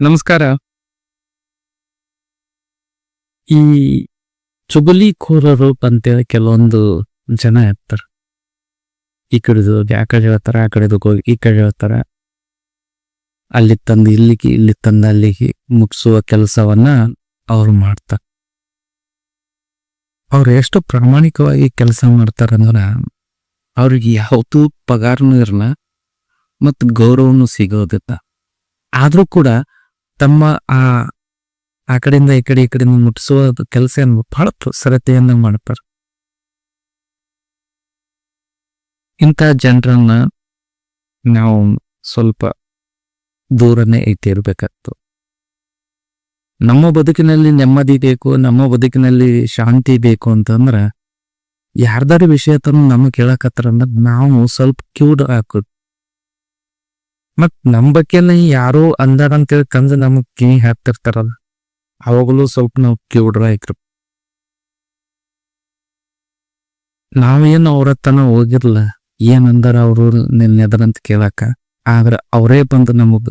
ನಮಸ್ಕಾರ. ಈ ಚುಬುಲಿಖೋರರು ಅಂತೇಳಿ ಕೆಲವೊಂದು ಜನ ಇರ್ತಾರೆ. ಈ ಕಡೆದು ಹೋಗಿ, ಆ ಕಡೆ ಹೇಳ್ತಾರೆ, ಆ ಕಡೆದು ಹೋಗಿ, ಈ ಕಡೆ ಹೇಳ್ತಾರೆ. ಅಲ್ಲಿ ತಂದು ಇಲ್ಲಿಗೆ, ಇಲ್ಲಿ ತಂದು ಅಲ್ಲಿಗೆ ಮುಗಿಸುವ ಕೆಲಸವನ್ನ ಅವರು ಮಾಡ್ತಾರೆ. ಅವ್ರು ಎಷ್ಟು ಪ್ರಾಮಾಣಿಕವಾಗಿ ಕೆಲಸ ಮಾಡ್ತಾರಂದ್ರೆ ಅವ್ರಿಗೆ ಯಾವತ್ತೂ ಪಗಾರನೂ ಇರಲ್ಲ, ಮತ್ತು ಗೌರವನು ಸಿಗೋದಿಲ್ಲ. ಆದರೂ ಕೂಡ ತಮ್ಮ ಆ ಆ ಕಡೆಯಿಂದ ಈ ಕಡೆ ಈ ಕಡೆಯಿಂದ ಮುಟ್ಟಿಸುವ ಕೆಲಸ ಬಹಳ ಸರತೆಯನ್ನ ಮಾಡ್ತಾರೆ. ಇಂಥ ಜನರನ್ನ ನಾವು ಸ್ವಲ್ಪ ದೂರನೇ ಇಟ್ಟಿರಬೇಕಾಗ್ತು ನಮ್ಮ ಬದುಕಿನಲ್ಲಿ ನೆಮ್ಮದಿ ಬೇಕು, ನಮ್ಮ ಬದುಕಿನಲ್ಲಿ ಶಾಂತಿ ಬೇಕು ಅಂತಂದ್ರ, ಯಾರ್ದಾರ ವಿಷಯ ತಂದು ನಮಗೆ ಕೇಳಕತ್ತಾರಂದ್ರ ನಾವು ಸ್ವಲ್ಪ ಕ್ಯೂಡ್ ಹಾಕೋದು ಮತ್ ನಮ್ ಯಾರು ಅಂದಾರ ಅಂತೇಳಿ ಕಂದು ನಮಗ್ ಕಿವಿ ಹಾಕ್ತಿರ್ತಾರಲ್ಲ ಅವಾಗಲೂ ಸ್ವಲ್ಪ ನಾವು ಕಿವಿಡ್ರ ಐತ್ರಿ ನಾವೇನು ಅವ್ರ ತನ ಹೋಗಿರ್ಲ, ಏನ್ ಅಂದಾರ ಅವರು ನಿನ್ನೆದರಂತ ಕೇಳಾಕ, ಆದ್ರ ಅವರೇ ಬಂದು ನಮಗ್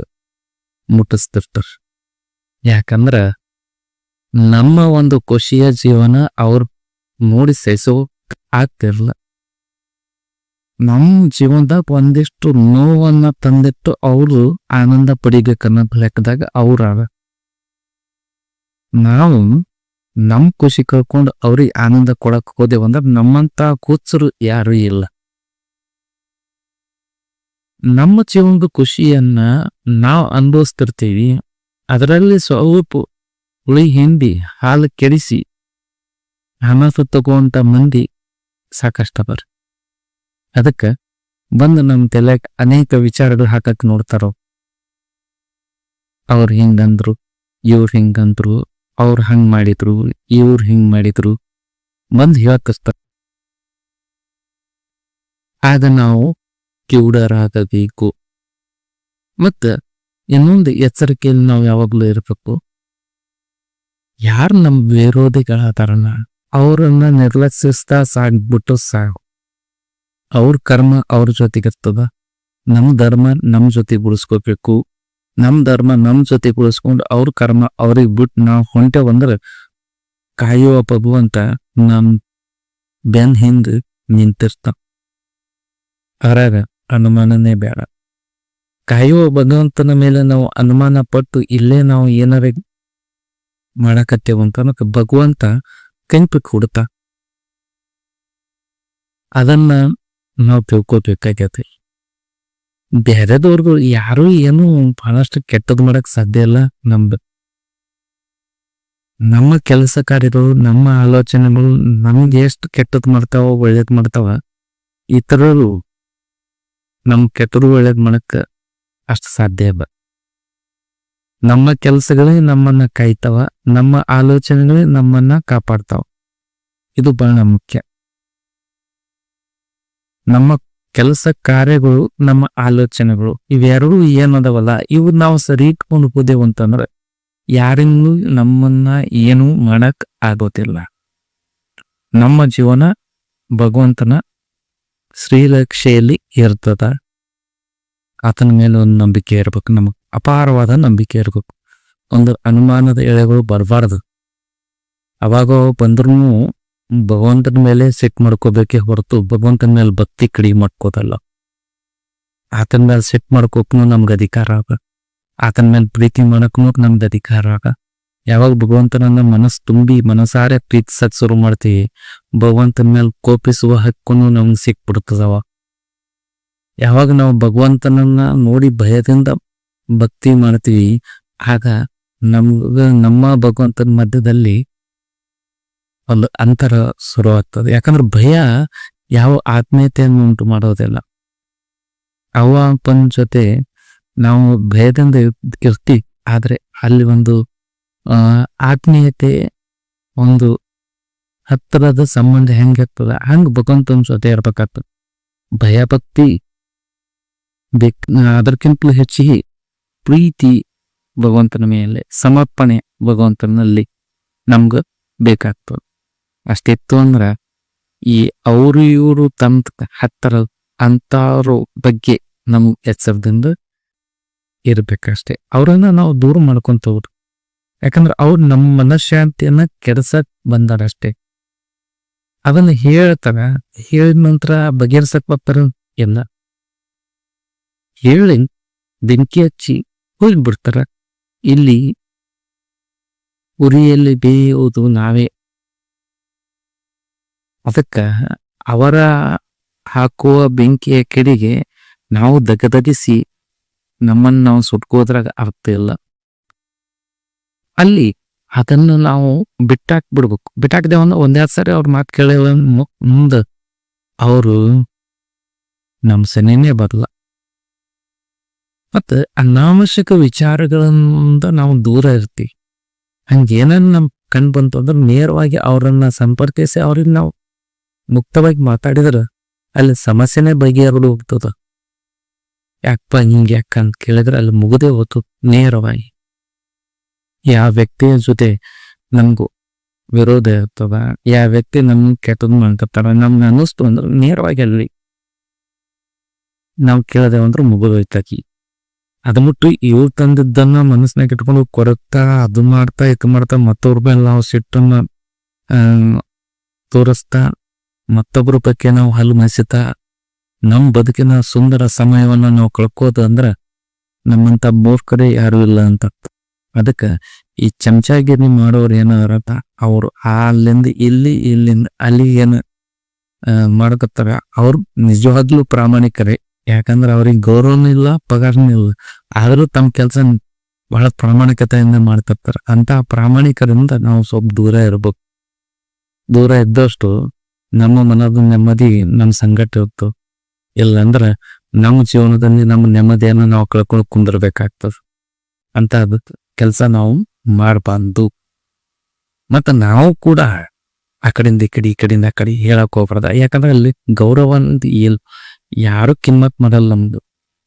ಮುಟ್ಟಿಸ್ತಿರ್ತಾರ. ಯಾಕಂದ್ರ ನಮ್ಮ ಒಂದು ಖುಷಿಯ ಜೀವನ ಅವ್ರ ಮೂಡಿ ಸಹಿಸೋ ಆಗ್ತಿರ್ಲ ನಮ್ ಜೀವನದಾಗ ಒಂದಿಷ್ಟು ನೋವನ್ನ ತಂದಿಟ್ಟು ಅವರು ಆನಂದ ಪಡಿಬೇಕನ್ನೋ ಲೆಕ್ಕದಾಗ ಅವ್ರಾಗ ನಾವು ನಮ್ ಖುಷಿ ಕಳ್ಕೊಂಡು ಅವ್ರಿಗೆ ಆನಂದ ಕೊಡಕ್ ಹೋದೆವಂದ್ರ ನಮ್ಮಂತ ಕೂಚರು ಯಾರು ಇಲ್ಲ. ನಮ್ಮ ಜೀವನದ ಖುಷಿಯನ್ನ ನಾವು ಅನುಭವಿಸ್ತಿರ್ತೀವಿ. ಅದರಲ್ಲಿ ಸ್ವಲ್ಪ ಹುಳಿ ಹಿಂಡಿ, ಹಾಲು ಕೆಡಿಸಿ, ಹಣ ತಗೋಂತ ಮಂದಿ ಸಾಕಷ್ಟ ಬರ್ ಅದಕ್ಕ ಬಂದು ನಮ್ಮ ತಲೆಗ್ ಅನೇಕ ವಿಚಾರಗಳು ಹಾಕಕ್ ನೋಡ್ತಾರ? ಅವ್ರು ಹಿಂಗಂದ್ರು ಇವ್ರು ಹಿಂಗಂದ್ರು ಅವ್ರು ಹಂಗ್ ಮಾಡಿದ್ರು, ಇವ್ರು ಹಿಂಗ್ ಮಾಡಿದ್ರು ಬಂದ್ ಹೇಳ್ಕಸ್ತಾರ. ಆಗ ನಾವು ಕಿವುಡರಾಗಬೇಕು. ಮತ್ತ ಇನ್ನೊಂದು ಎಚ್ಚರಿಕೆಯಲ್ಲಿ ನಾವು ಯಾವಾಗ್ಲೂ ಇರಬೇಕು. ಯಾರು ನಮ್ಮ ವಿರೋಧಿಗಳಾದಾರನ, ಅವರನ್ನ ನಿರ್ಲಕ್ಷಿಸ್ತಾ ಸಾಗ್ಬಿಟ್ಟು ಸಾಕು. ಅವ್ರ ಕರ್ಮ ಅವ್ರ ಜೊತೆಗಿರ್ತದ ನಮ್ಮ ಧರ್ಮ ನಮ್ಮ ಜೊತೆ ಉಳಿಸ್ಕೋಬೇಕು. ನಮ್ಮ ಧರ್ಮ ನಮ್ಮ ಜೊತೆ ಉಳಿಸ್ಕೊಂಡು ಅವ್ರ ಕರ್ಮ ಅವ್ರಿಗೆ ಬಿಟ್ಟು ನಾವು ಹೊಂಟೇವಂದ್ರ ಕಾಯುವ ಭಗವಂತ ನಮ್ ಬೆನ್ ಹಿಂದೆ ನಿಂತಿರ್ತ ಅರಾಗ ಅನುಮಾನನೇ ಬೇಡ ಕಾಯುವ ಭಗವಂತನ ಮೇಲೆ ನಾವು ಅನುಮಾನ ಪಟ್ಟು ಇಲ್ಲೇ ನಾವು ಏನಾರ ಮಾಡಕತ್ತೇವಂತ ಭಗವಂತ ಕೆಂಪಿ ಕೊಡ್ತ ಅದನ್ನ ನಾವು ತಿಳ್ಕೊಬೇಕಾಗೈತಿ ಬೇರೆದವ್ರಿಗೂ ಯಾರು ಏನು ಬಹಳಷ್ಟು ಕೆಟ್ಟದ್ ಮಾಡಕ್ ಸಾಧ್ಯ ಇಲ್ಲ ನಮ್ದು. ನಮ್ಮ ಕೆಲಸ ಕಾರ್ಯಗಳು, ನಮ್ಮ ಆಲೋಚನೆಗಳು ನಮ್ಗೆ ಎಷ್ಟು ಕೆಟ್ಟದ್ ಮಾಡ್ತಾವ ಒಳ್ಳೇದ್ ಮಾಡ್ತಾವ. ಇತರರು ನಮ್ ಕೆಟ್ಟರು ಒಳ್ಳೇದ್ ಮಾಡಕ್ ಅಷ್ಟು ಸಾಧ್ಯ ಇಲ್ಲ. ನಮ್ಮ ಕೆಲಸಗಳೇ ನಮ್ಮನ್ನ ಕಾಯ್ತಾವ, ನಮ್ಮ ಆಲೋಚನೆಗಳೇ ನಮ್ಮನ್ನ ಕಾಪಾಡ್ತಾವ. ಇದು ಬಹಳ ಮುಖ್ಯ. ನಮ್ಮ ಕೆಲಸ ಕಾರ್ಯಗಳು, ನಮ್ಮ ಆಲೋಚನೆಗಳು ಇವೆರಡೂ ಏನದವಲ್ಲ, ಇವು ನಾವು ಸರಿ ಇಟ್ಕೊಂಡು ಹೋದೆವು ಅಂತಂದ್ರೆ ಯಾರಿಂದಲೂ ನಮ್ಮನ್ನ ಏನು ಮಾಡಕ್ ಆಗೋದಿಲ್ಲ. ನಮ್ಮ ಜೀವನ ಭಗವಂತನ ಶ್ರೀಲಕ್ಷೆಯಲ್ಲಿ ಇರ್ತದ. ಆತನ ಮೇಲೆ ಒಂದು ನಂಬಿಕೆ ಇರಬೇಕು, ನಮಗ್ ಅಪಾರವಾದ ನಂಬಿಕೆ ಇರಬೇಕು. ಒಂದು ಅನುಮಾನದ ಎಳೆಗಳು ಬರಬಾರ್ದು. ಅವಾಗ ಬಂದ್ರೂ ಭಗವಂತನ ಮೇಲೆ ಸಿಟ್ ಮಾಡ್ಕೋಬೇಕೆ ಹೊರತು ಭಗವಂತನ ಮೇಲೆ ಭಕ್ತಿ ಕಡಿಮೆ ಮಾಡ್ಕೋದಲ್ಲ. ಆತನ ಮೇಲೆ ಸಿಟ್ ಮಾಡ್ಕೋಕ್ನು ನಮ್ಗೆ ಅಧಿಕಾರ ಆಗ. ಆತನ ಮೇಲೆ ಪ್ರೀತಿ ಮಾಡಕ್ನು ನಮ್ದು ಅಧಿಕಾರ ಆಗ. ಯಾವಾಗ ಭಗವಂತನನ್ನ ಮನಸ್ಸು ತುಂಬಿ ಮನಸಾರೆ ಪ್ರೀತಿಸಕ್ ಶುರು ಮಾಡ್ತೀವಿ, ಭಗವಂತನ ಮೇಲೆ ಕೋಪಿಸುವ ಹಕ್ಕುನು ನಮ್ಗೆ ಸಿಕ್ಬಿಡ್ತದವ. ಯಾವಾಗ ನಾವು ಭಗವಂತನನ್ನ ನೋಡಿ ಭಯದಿಂದ ಭಕ್ತಿ ಮಾಡ್ತೀವಿ, ಆಗ ನಮ್ಗ ನಮ್ಮ ಭಗವಂತನ ಮಧ್ಯದಲ್ಲಿ ಒಂದು ಅಂತರ ಶುರುವಾಗ್ತದೆ. ಯಾಕಂದ್ರೆ ಭಯ ಯಾವ ಆತ್ಮೀಯತೆಯನ್ನು ಉಂಟು ಮಾಡೋದಿಲ್ಲ. ಅವ ಅಪ್ಪನ ಜೊತೆ ನಾವು ಭಯದಿಂದ ಇರ್ತಿ ಆದ್ರೆ ಅಲ್ಲಿ ಒಂದು ಆತ್ಮೀಯತೆ ಒಂದು ಹತ್ತಿರದ ಸಂಬಂಧ ಹೆಂಗಿರ್ತದ ಹಂಗ ಭಗವಂತನ ಜೊತೆ ಇರ್ಬೇಕಾಗ್ತದೆ. ಭಯ, ಭಕ್ತಿ, ಬೇಕ್ ಅದಕ್ಕಿಂತಲೂ ಹೆಚ್ಚಿಗೆ ಪ್ರೀತಿ ಭಗವಂತನ ಮೇಲೆ, ಸಮರ್ಪಣೆ ಭಗವಂತನಲ್ಲಿ ನಮ್ಗ ಬೇಕಾಗ್ತದೆ. ಅಷ್ಟಿತ್ತು ಅಂದ್ರ ಈ ಅವರು ಇವರು ತಮ್ಮ ಹತ್ತರ ಅಂತಾರು ಬಗ್ಗೆ ನಮ್ಮ ಎಚ್ಚರದಿಂದ ಇರ್ಬೇಕಷ್ಟೇ. ಅವ್ರನ್ನ ನಾವು ದೂರ ಮಾಡ್ಕೊಂತ ಹೋಗ್ರಿ ಯಾಕಂದ್ರೆ ಅವ್ರು ನಮ್ಮ ಮನಃಶಾಂತಿಯನ್ನ ಕೆಡ್ಸಕ್ ಬಂದಾರಷ್ಟೇ. ಅದನ್ನ ಹೇಳ್ತಾರ, ಹೇಳಿದ ನಂತರ ಬಗೆಹರ್ಸಕ್ ಬರ್ತಾರ ಎಲ್ಲ. ಹೇಳಿ ಬೆಂಕಿ ಹಚ್ಚಿ ಹೋಗ್ಬಿಡ್ತಾರ. ಇಲ್ಲಿ ಉರಿಯಲ್ಲಿ ಬೇಯೋದು ನಾವೇ. ಅದಕ್ಕ ಅವರ ಹಾಕುವ ಬೆಂಕಿಯ ಕೆಡಿಗೆ ನಾವು ದಗದಗಿಸಿ ನಮ್ಮನ್ನು ನಾವು ಸುಟ್ಕೋದ್ರಾಗ ಅರ್ಥ ಇಲ್ಲ. ಅಲ್ಲಿ ಅದನ್ನು ನಾವು ಬಿಟ್ಟಾಕ್ ಬಿಡ್ಬೇಕು ಬಿಟ್ಟಾಕಿದೆ ಒಂದು ಒಂದೆರಡು ಸಾರಿ ಅವ್ರ ಮಾತು ಕೇಳಿಲ್ಲ ಮುಂದೆ ಅವರು ನಮ್ಮ ಸನೇನೆ ಬರಲ್ಲ ಮತ್ತು ಅನಾವಶ್ಯಕ ವಿಚಾರಗಳಿಂದ ನಾವು ದೂರ ಇರ್ತೀವಿ. ಹಂಗೇನನ್ನ ನಮ್ ಕಣ್ ಬಂತು ಅಂದ್ರೆ ನೇರವಾಗಿ ಅವರನ್ನ ಸಂಪರ್ಕಿಸಿ ಅವ್ರಿಗೆ ನಾವು ಮುಕ್ತವಾಗಿ ಮಾತಾಡಿದ್ರೆ ಅಲ್ಲಿ ಸಮಸ್ಯೆನೇ ಬಗೆಹರು ಹೋಗ್ತದ. ಯಾಕಪ್ಪ ಹಿಂಗೆ ಯಾಕ ಅಂತ ಕೇಳಿದ್ರೆ ಅಲ್ಲಿ ಮುಗದೆ ಹೋತು, ನೇರವಾಗಿ. ಯಾವ ವ್ಯಕ್ತಿಯ ಜೊತೆ ನಮಗೂ ವಿರೋಧ ಇರ್ತದ ಯಾವ ವ್ಯಕ್ತಿ ನಮ್ ಕೆಟ್ಟದ್ ಮಾಡ್ತಾರ ನಮ್ಗೆ ಅನ್ನಿಸ್ತು ಅಂದ್ರೆ ನೇರವಾಗಿ ಅಲ್ಲಿ ನಾವು ಕೇಳದೆ ಅಂದ್ರೆ ಮುಗಿದೋಯ್ತಾಕಿ. ಅದು ಮುಟ್ಟು ಇವ್ರು ತಂದಿದ್ದನ್ನ ಮನಸ್ಸಿನಾಗ ಇಟ್ಕೊಂಡು ಕೊರಗ್ತಾ, ಅದು ಮಾಡ್ತಾ, ಇದು ಮಾಡ್ತಾ ಮತ್ತೊಬ್ಬ ಮೇಲೆ ನಾವು ಸಿಟ್ಟನ್ನ ತೋರಿಸ್ತಾ ಮತ್ತೊಬ್ಬರ ಬಗ್ಗೆ ನಾವು ಹಲ್ಲು ಮಸಿತಾ ನಮ್ ಬದುಕಿನ ಸುಂದರ ಸಮಯವನ್ನ ನಾವು ಕಳ್ಕೋದು ಅಂದ್ರೆ ನಮ್ಮಂತ ಮೂರ್ಖರೇ ಯಾರು ಇಲ್ಲ ಅಂತ ಅದಕ್ಕೆ ಈ ಚಮಚಾಗಿರಿ ಮಾಡೋರು ಏನಾರತ ಅವರು ಅಲ್ಲಿಂದ ಇಲ್ಲಿ, ಇಲ್ಲಿಂದ ಅಲ್ಲಿ ಏನು ಮಾಡಕತ್ತಾರ ಅವ್ರು ನಿಜವಾಗ್ಲೂ ಪ್ರಾಮಾಣಿಕರೇ. ಯಾಕಂದ್ರೆ ಅವ್ರಿಗೆ ಗೌರವನೂ ಇಲ್ಲ, ಪಗಾರನೂ ಇಲ್ಲ. ಆದರೂ ತಮ್ಮ ಕೆಲಸ ಬಹಳ ಪ್ರಾಮಾಣಿಕತೆಯಿಂದ ಮಾಡ್ತಿರ್ತಾರೆ. ಅಂತ ಪ್ರಾಮಾಣಿಕರಿಂದ ನಾವು ಸ್ವಲ್ಪ ದೂರ ಇರ್ಬೇಕು. ದೂರ ಇದ್ದಷ್ಟು ನಮ್ಮ ಮನದ ನೆಮ್ಮದಿ ನಮ್ಮ ಸಂಗಟ ಇತ್ತು ಇಲ್ಲಂದ್ರ ನಮ್ಮ ಜೀವನದಲ್ಲಿ ನಮ್ಮ ನೆಮ್ಮದಿಯನ್ನು ನಾವು ಕಳ್ಕೊಂಡು ಕುಂದಿರ್ಬೇಕಾಗ್ತದ. ಅಂತ ಅದು ಕೆಲಸ ನಾವು ಮಾಡಬಾರ್ದು. ಮತ್ತ ನಾವು ಕೂಡ ಆ ಕಡೆಯಿಂದ ಈ ಕಡೆ ಈ ಕಡೆಯಿಂದ ಆ ಕಡೆ ಹೇಳಕ್ ಹೋಗ್ಬಾರ್ದ. ಯಾಕಂದ್ರೆ ಅಲ್ಲಿ ಗೌರವ ಅನ್ನೋದು ಇಲ್ ಯಾರು ಕಿಮ್ಮತ್ ಮಾಡಲ್ಲ ನಮ್ದು.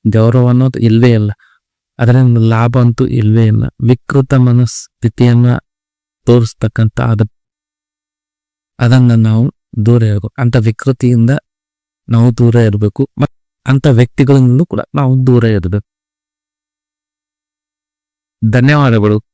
ಗೌರವ ಅನ್ನೋದು ಇಲ್ವೇ ಇಲ್ಲ. ಅದರಿಂದ ಲಾಭ ಅಂತೂ ಇಲ್ವೇ ಇಲ್ಲ. ವಿಕೃತ ಮನಸ್ಥಿತಿಯನ್ನ ತೋರಿಸ್ತಕ್ಕಂತ ಅದ ಅದನ್ನ ನಾವು ದೂರ ಇರಬೇಕು. ಅಂತ ವಿಕೃತಿಯಿಂದ ನಾವು ದೂರ ಇರಬೇಕು. ಅಂತ ವ್ಯಕ್ತಿಗಳಿಂದಲೂ ಕೂಡ ನಾವು ದೂರ ಇರಬೇಕು. ಧನ್ಯವಾದಗಳು.